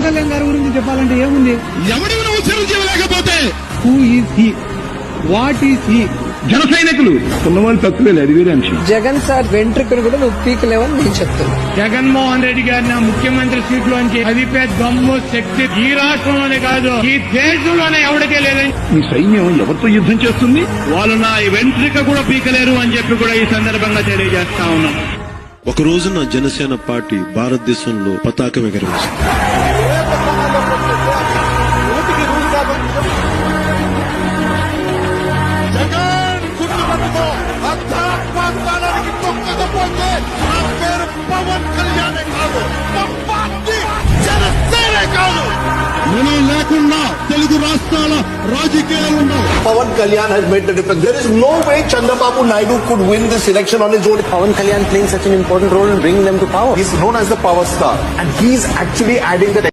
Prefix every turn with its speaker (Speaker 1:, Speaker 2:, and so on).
Speaker 1: పవన్ కళ్యాణ్ గారి గురించి చెప్పాలంటే ఏముంది?
Speaker 2: ఎవడివి నువ్వు చిరంజీవి లేకపోతే
Speaker 1: who is he what is he
Speaker 2: జన సైనికులు. ఉన్నవాళ్ళు తక్కువే లేదు వేరే అంశం
Speaker 3: జగన్ సార్ వెంట్రుకను కూడా నువ్వు పీకలేవని నేను చెప్తున్నా.
Speaker 4: జగన్మోహన్ రెడ్డి గారిని ఆ ముఖ్యమంత్రి సీట్ లోంచి అదిపే దమ్ము శక్తి ఈ రాష్ట్రంలోనే కాదు ఈ దేశంలోనే ఎవరికే లేదని.
Speaker 2: ఈ సైన్యం ఎవరితో యుద్ధం చేస్తుంది?
Speaker 4: వాళ్ళు నా వెంట్రిక కూడా పీకలేరు అని చెప్పి కూడా ఈ సందర్భంగా తెలియజేస్తా ఉన్నాం.
Speaker 5: ఒక రోజున జనసేన పార్టీ భారతదేశంలో పతాకం ఎగరవేసింది.
Speaker 6: అర్ధరాత్మానికి తొక్కకపోతే నా పేరు పవన్ కళ్యాణే కాదు మా పార్టీ జనసేనే కాదు
Speaker 2: మనం లేకుండా తెలుగు రాష్ట్రాల రాజకీయాలు ఉండవు
Speaker 6: Pawan Kalyan has made the difference. There is no way Chandrababu Naidu could win this election on his own.
Speaker 7: Pawan Kalyan playing such an important role in bringing them to power.
Speaker 6: He's known as the power star, and he's actually adding that